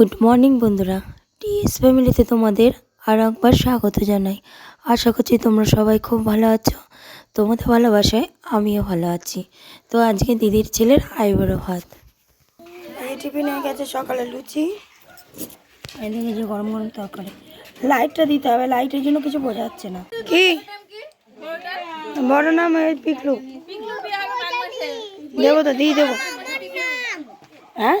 Good morning বন্ধুরা। T S ফ্যামিলিতে তোমাদের আর একবার স্বাগত জানাই। আশা করছি তোমরা সবাই খুব ভালো আছো। তোমাদের ভালোবাসায় আমিও ভালো আছি। তো আজকে দিদির ছেলের আইবুড়ো ভাত। এই টিফিনে গেছে সকালে লুচি। এদিকে যে গরম গরম তরকারি। লাইটটা দিতে হবে লাইটের জন্য কিছু বোঝা যাচ্ছে না। কি? বড় নাম এই পিকলু। দেবো তো দিয়ে দেবো। হ্যাঁ?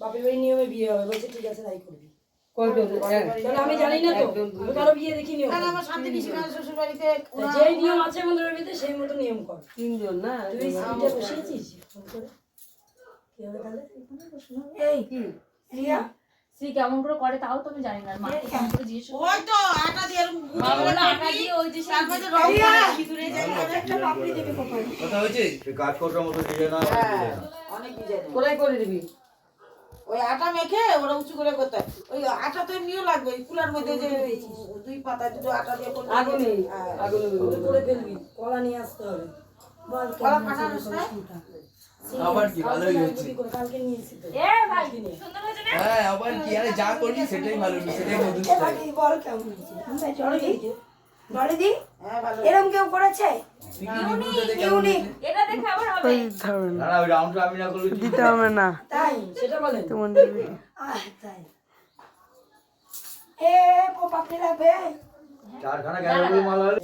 বাপের বাড়ির নিয়মে বিয়ে হবে বলছে ঠিক আছে তাই করবি। আমি জানি না তো আমি কারও বিয়ে দেখি নিয়ম যে নিয়ম আছে আমাদের বাড়িতে সেই মতো নিয়ম কর। তিনজন না? তুই সিটে বসিয়েছিস? কি হবে তাহলে? এই রিয়া? শ্রী কেমন করে করে তাও তো আমি জানি না। মাকে ফোন করে জিজ্ঞেস ওই তো আটা দিয়ে এরকম মা বলল আটা দিয়ে ওই যে সেই তারপরে রং ভিতরে যায়। একটা পাপড়ি দেবে কপালে সে কাজ করবার মতো দিয়ে না অনেক ডিজাইন কোলাই করে দিবি? ওই আটা মেখে ওরা উঁচু করে করতে ওই আটা তো এমনিও লাগবে ওই কুলার মধ্যে যে দুই পাতা দুটো আটা দিয়ে আগুনে হ্যাঁ। আগুনে। করে ফেলবি। কলা নিয়ে আসতে হবে। বল কলা কেমন না? শুনটা। আবার কি? ভালোই হচ্ছে এ ভাই সুন্দর হয়েছে না হ্যাঁ আবার কি? আরে যা করবি সেটাই ভালো সেটাই নতুন বাকি বল কেমন হয়েছে? দিই হ্যাঁ ভালো এরকম কেউ করেছে? এটা দেখে আবার হবে। না না ওই রাউন্ডটা আমি না করলে দিতে হবে না। তাই সেটা বলেন। আহ, তাই। এ ও পাপড়ি লাগবে চারখানা ক্যারামেল মাল হলে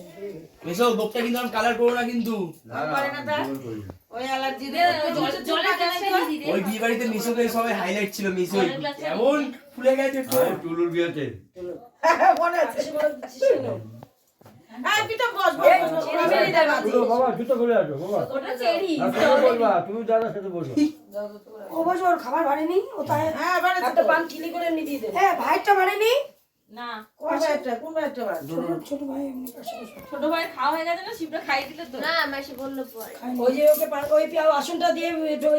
এসব লোকটা কিন্তু কালার করো না কিন্তু। না না। ওই অ্যালার্জি ওই বিয়ে বাড়িতে মিশোকে সবাই হাইলাইট ছিল মিশো। এমন ফুলে গেছে টুলুর বিয়েতে মনে আছে? হ্যাঁ। খাবার বাড়েনি? ও তাই হ্যাঁ হ্যাঁ ভাইটা বাড়েনি না কোন একটা কোন একটা ছোট ছোট ভাই এমনি পাশে ছোট ভাই খাওয়া হয়ে গেছে না শিবরা খাইয়ে দিলে তো। ওই যে ওকে ওই পিয়া আসনটা দিয়ে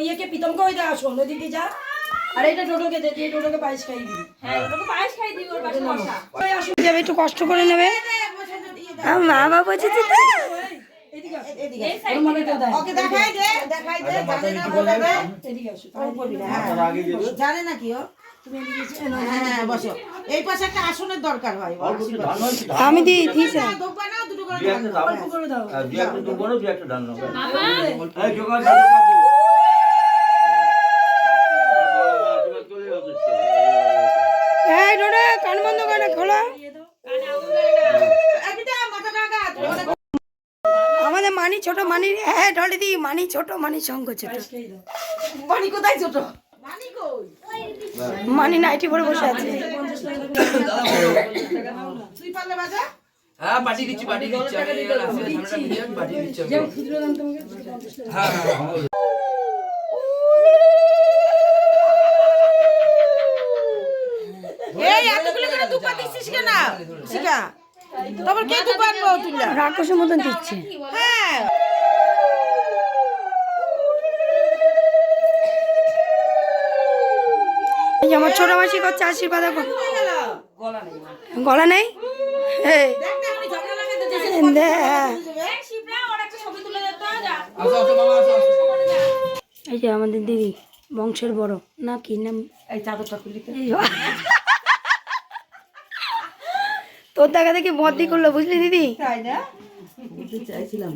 ইয়েকে প্রীতমকে ওই দে আসন ওদিকে যা। আর এটা টোটোকে দে দিয়ে টোটোকে পায়েস খাইয়ে দিবি। হ্যাঁ ওটাকে পায়েস খাইয়ে দিবি ওর পাশে বসা। ওই আসন যাবে একটু কষ্ট করে নেবে। মা বাবা বলছে তো। এদিকে আসো। এদিকে এই ওর সাইড মনে তো দেয়। ওকে দেখাই দে দেখাই দে জানে না এদিকে আসো। হ্যাঁ। জানে না কি ও। হ্যাঁ হ্যাঁ বসো। এই পাশে একটা আসনের দরকার হয় আমি দিয়েছি দুটো করে দাও করে দাও। আমাদের মানি ছোট মানি হ্যাঁ ডলে দি মানি ছোট মানি শঙ্খ ছোট। বাড়ি কোথায় ছোট? মানি নাইটি পরে বসে আছে। তুই হ্যাঁ পাঠিয়ে দিচ্ছি পাঠিয়ে দিচ্ছি আমি এবার আসলে ঝামেলা মিটিয়ে আমি পাঠিয়ে দিচ্ছি। হ্যাঁ হ্যাঁ হ্যাঁ এই এতগুলো করে দুপা দিছিস কেন? শিখা তারপর কে দুপা আনব তুইলা রাক্ষসের মতন দিচ্ছে। হ্যাঁ এই আমার ছোট মাসি করছে আশীর্বাদ এখন। গলা নেই? এই, যা আমাদের দিদি বংশের বড়। না কি নাম? এই চাদরটা খুলি তোর দেখা দেখি বদি করল বুঝলি দিদি? তাই না? চাইছিলাম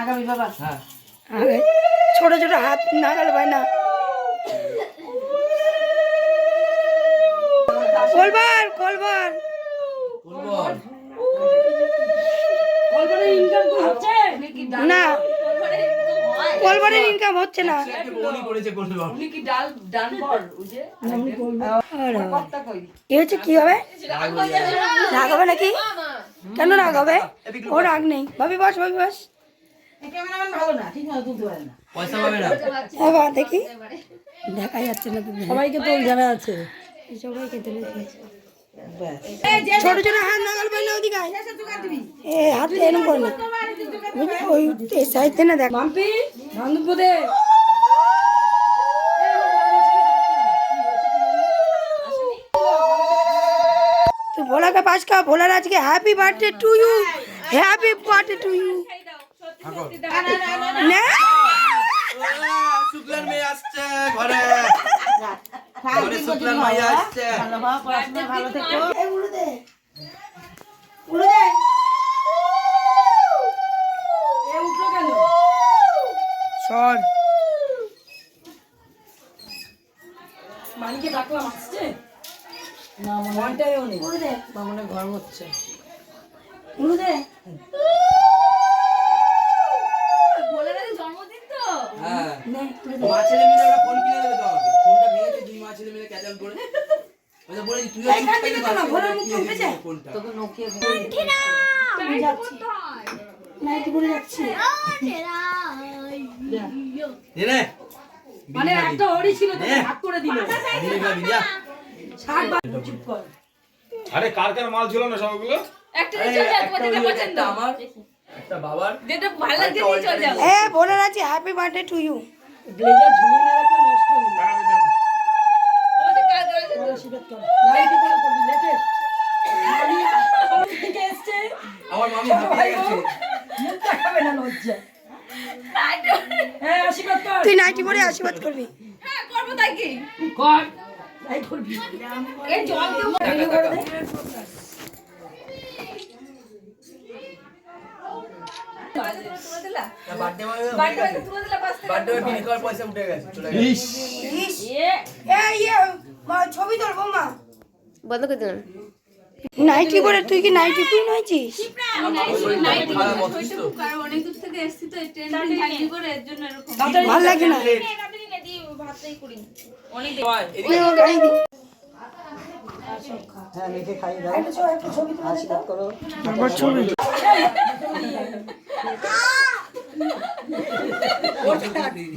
আগামী বাবা। হ্যাঁ। ছোট ছোট হাত নাগাল পায় না। কলবার কলবার। না হয়? কলবারের ইনকাম হচ্ছে না। কি হচ্ছে কি হবে? রাগ হবে নাকি? কেন রাগ হবে? ও রাগ নেই। ভাবি বস ভাবি বস। ক্যামেরাম্যান ভালো না ঠিক মতো তুলতে পারে না। পয়সা পাবে না। এবার দেখি। দেখা যাচ্ছে না সবাইকে তো জানা আছে। সবাইকে তুলে দিয়েছে। ছোট ছোট হাত নাগাল পাইলে ওদিকে। এ হাত এরকম করে না ওই সাইডে না দেখ। মাম্পি বান্ধব ভোলাকে পাস খা ভোলার আজকে happy birthday to you happy birthday to you না শুক্লার মেয়ে আসছে ঘরে। আসছে। ভালো থেকো। সর। মানিকে ডাকলাম আসছে? না মনে হয়টাও নেই। মনে ঘর হচ্ছে। উড়ে বলে জন্মদিন তো। হ্যাঁ। নে ফোন কিনে দেবে তো আমাকে ফোনটা ভেঙেছে দুই করে। নে নে! মানে একটা হরি ছিল ভাগ করে দিল। আরে কার কার মাল ছিল না সবগুলো? একটা পছন্দ। আমার। বাবার। যেটা ভালো লাগছে নিয়ে চল যাও। এ ভোলার আছে happy birthday to you blazer ঝুলিয়ে না রাখলে নষ্ট হয়ে যাবে ওদের কাজ করেছে চল আশীর্বাদ কর লাইট করে করবি লেটেস্ট থেকে এসছে আমার মামি হাঁপিয়ে গেছে মুখ দেখাবে না লজ্জা হ্যাঁ আশীর্বাদ কর তুই নাইটি পরে আশীর্বাদ করবি হ্যাঁ করব তাই কি কর তাই করবি এই জল দেবো তুলে দিলা বার্থডে বাড়িতে তুলে দিলা পাঁচ টাকা বার্থডে বিলি করার পয়সা উঠে গেছে চলে গেছে। ইস। এ এ ইয়ে মা, ছবি তোর বৌমা। বন্ধ করে দিলাম। নাইটি পরে তুই কি নাইটি কুইন হয়েছিস খারাপ অসুস্থ অনেক দূর থেকে এসছি তো। ট্রেন জার্নি করে এর জন্য এরকম। ভালো লাগে না ভাতটাই করি অনেক নে, ও গাড়ি দি। হ্যাঁ মেখে খাইয়ে দাও। ছবি- ছবি। আশীর্বাদ করো।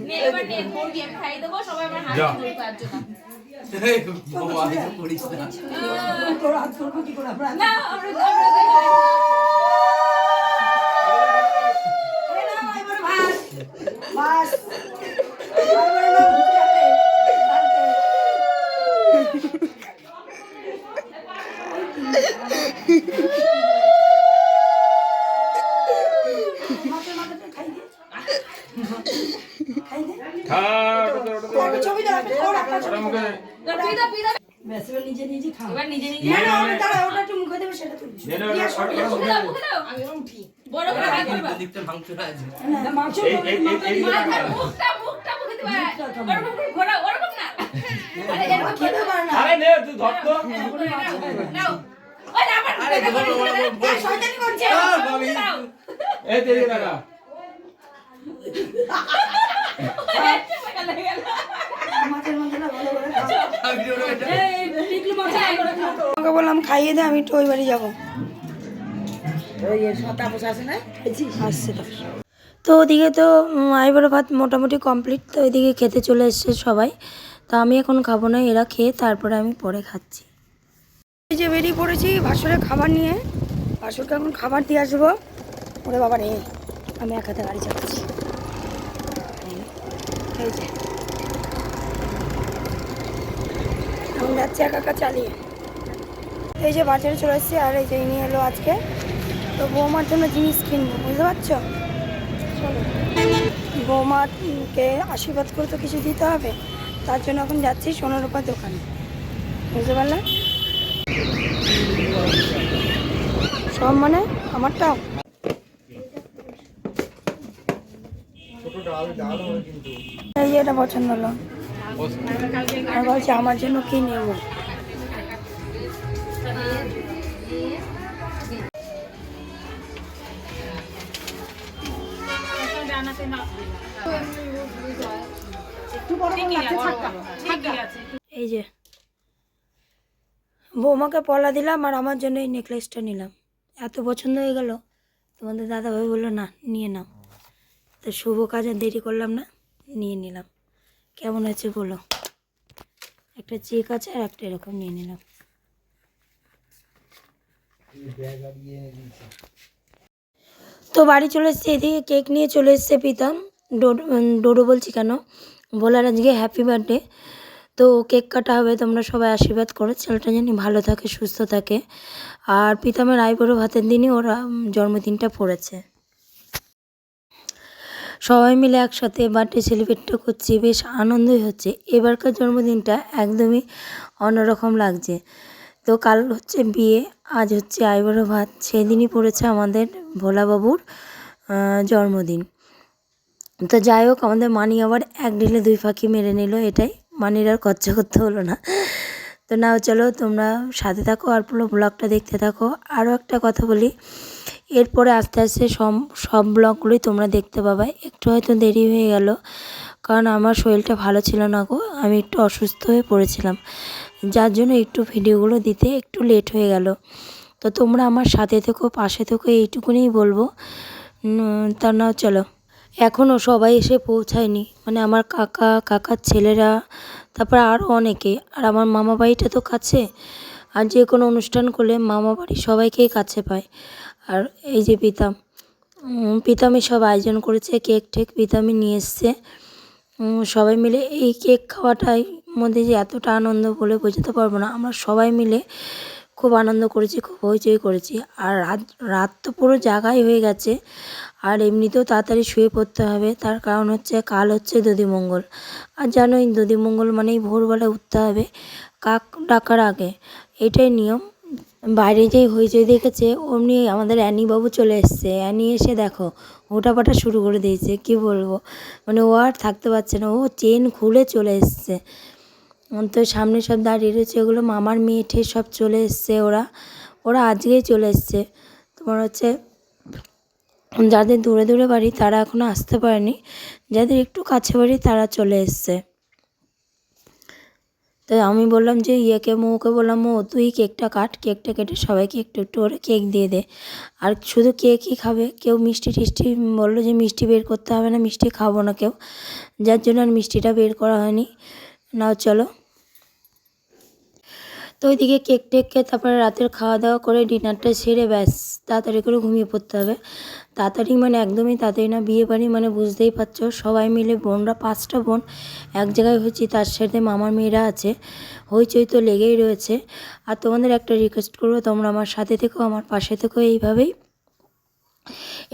নে। এবার নে ফোন দিয়ে আমি খাইয়ে দেবো সবাই আমার হাত ধরে তার জন্য বাবা এসব করিস না তোর হাত করব কি করে আমরা না আমরা আমরা এ নাও, এবার ভাত। বাস। এবার নাও, ঘুরে যাবে। বাড়িতে। মাথায় মাথাটা খাই দে। খাই দে। থাক ওটা ওটা একটা ছবি দাও, একটা ওর একটা ছবি। মুখে পিদা পিদা ব্যাস এবার নিজে নিজে খাও এবার নিজে নিজে না, না, ওটা দাঁড়া, ওটা একটু মুখে দেবে, সেটা তুলবি। নে, নে, ওটা- ওটা- ওটা মুখে মুখে দাও দে। মুখে দাও আমি উঠি। বড় করে হাত দিকটা আছে। না, মাংস। মুখটা মুখটা মুখে দিবা। ওরকম করে ঘোরা ওরকম না। আরে এরকম খেতে পারে না। আরে নে তুই ধর তো। নাও। ওই না আমার আরে বড় শয়তানি করছে। এই তেরি বললাম খাইয়ে দে আমি একটু ওই বাড়ি যাব ওই সাতা বসে আছে না আসছে তো ওদিকে তো উম, আইবুড়ো ভাত মোটামুটি কমপ্লিট তো ওইদিকে খেতে চলে এসছে সবাই। তো আমি এখন খাব না এরা খেয়ে তারপরে আমি পরে খাচ্ছি। এই যে বেরিয়ে পড়েছি ভাসুরে খাবার নিয়ে। ভাসুরকে এখন খাবার দিয়ে আসব। ওরে বাবা রে আমি এক হাতে গাড়ি চালাচ্ছি। এই- এই যে। আমি যাচ্ছি একা একা চালিয়ে। এই যে বাজারে চলে এসেছি আর এই যে নিয়ে এলো আজকে। তো বৌমার জন্য জিনিস কিনবো, বুঝতে পারছ? বৌমাকে আশীর্বাদ করে তো কিছু দিতে হবে, তার জন্য এখন যাচ্ছি সোনার সোনারূপার দোকানে, বুঝতে পারলে? সব মানে আমারটাও? এই এটা পছন্দ হলো। আর বলছি, আমার জন্য কি নেব? এই যে, বৌমাকে পলা দিলাম আর আমার জন্য এই নেকলেসটা নিলাম। এত পছন্দ হয়ে গেল, তোমাদের দাদাভাই বলল, না, নিয়ে নাও। তো শুভ কাজ দেরি করলাম না, নিয়ে নিলাম। কেমন আছে বলো? একটা চেক আছে আর একটা এরকম নিয়ে নিলাম। তো বাড়ি চলে এসছে, এদিকে কেক নিয়ে চলে এসছে পিতাম ডোডো ডোডো বলছি কেন? বলার আজকে হ্যাপি বার্থডে তো কেক কাটা হবে, তোমরা সবাই আশীর্বাদ করো, ছেলেটা জানি ভালো থাকে, সুস্থ থাকে। আর প্রীতমের আইবুড়ো ভাতের দিনই ওরা জন্মদিনটা পড়েছে। সবাই মিলে একসাথে বার্থডে সেলিব্রেটটা করছি, বেশ আনন্দই হচ্ছে। এবারকার জন্মদিনটা একদমই অন্যরকম লাগছে। তো কাল হচ্ছে বিয়ে, আজ হচ্ছে আইবুড়ো ভাত। সেদিনই পড়েছে আমাদের ভোলাবাবুর জন্মদিন। তো যাই হোক, আমাদের মানি আবার এক ঢিলে দুই ফাঁকি মেরে নিল এটাই। মানির আর খরচা করতে হলো না। তো নাও চলো, তোমরা সাথে থাকো আর পুরো ব্লগটা দেখতে থাকো। আরও একটা কথা বলি, এরপরে আস্তে আস্তে সব সব ব্লগগুলোই তোমরা দেখতে পাবে। একটু হয়তো দেরি হয়ে গেল, কারণ আমার শরীরটা ভালো ছিল না গো, আমি একটু অসুস্থ হয়ে পড়েছিলাম। যার জন্য একটু ভিডিওগুলো দিতে একটু লেট হয়ে গেল। তো তোমরা আমার সাথে থেকো পাশে থেকো এইটুকুনি বলব। তা নাও চলো। এখনও সবাই এসে পৌঁছায়নি। মানে আমার কাকা কাকার ছেলেরা তারপর আরও অনেকে। আর আমার মামা বাড়িটা তো কাছে। আর যে কোনো অনুষ্ঠান করলে মামা বাড়ি সবাইকেই কাছে পায়। আর এই যে পিতাম উম, পিতামই সব আয়োজন করেছে কেক টেক পিতামই নিয়ে এসছে। সবাই মিলে এই কেক খাওয়াটাই মধ্যে যে এতটা আনন্দ বলে বোঝাতে পারব না, আমরা সবাই মিলে খুব আনন্দ করেছি, খুব হইচই করেছি। আর রাত রাত তো পুরো জাগাই হয়ে গেছে, আর এমনিতেও তাড়াতাড়ি শুয়ে পড়তে হবে, তার কারণ হচ্ছে কাল হচ্ছে দধিমঙ্গল আর জানোই দধিমঙ্গল মানেই ভোরবেলা উঠতে হবে, কাক ডাকার আগে। এটাই নিয়ম, বাইরে যেই হইচই দেখেছে, অমনি আমাদের অ্যানি বাবু চলে এসছে। অ্যানি এসে দেখো, ওটাপাটা শুরু করে দিয়েছে, কি বলব? মানে ও আর থাকতে পারছে না, ও চেন খুলে চলে এসছে। তো সামনে সব দাঁড়িয়ে রয়েছে ওগুলো মামার মেয়ে ঠে সব চলে এসছে ওরা। ওরা আজকেই চলে এসছে। তোমার হচ্ছে যাদের দূরে দূরে বাড়ি তারা এখনও আসতে পারেনি, যাদের একটু কাছে বাড়ি তারা চলে এসছে। তো আমি বললাম যে, ইয়েকে, মৌকে বললাম, মৌ, তুই কেকটা কাট, কেকটা কেটে সবাইকে একটু একটু করে কেক দিয়ে দে। আর শুধু কেকই খাবে? কেউ মিষ্টি টিষ্টি বলল যে, মিষ্টি বের করতে হবে না, মিষ্টি খাব না কেউ। যার জন্য আর মিষ্টিটা বের করা হয়নি। নাও, চলো। তো ওইদিকে কেক টেক খেয়ে তারপরে রাতের খাওয়া দাওয়া করে ডিনারটা সেরে ব্যাস, তাড়াতাড়ি করে ঘুমিয়ে পড়তে হবে। তাড়াতাড়ি মানে একদমই তাড়াতাড়ি না, বিয়ে বাড়ি মানে বুঝতেই পারছ, সবাই মিলে বোনরা, পাঁচটা বোন, এক জায়গায় হয়েছি, তার সাথে মামার মেয়েরা আছে, হইচই তো লেগেই রয়েছে। আর তোমাদের একটা রিকোয়েস্ট করব, তোমরা আমার সাথে থেকো, আমার পাশে থেকো এইভাবেই।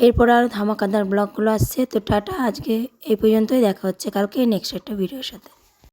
এরপর আর ধামাকাদার ব্লগগুলো আসছে, তো টাটা, আজকে এই পর্যন্তই, দেখা হচ্ছে কালকে নেক্সট একটা ভিডিওর সাথে।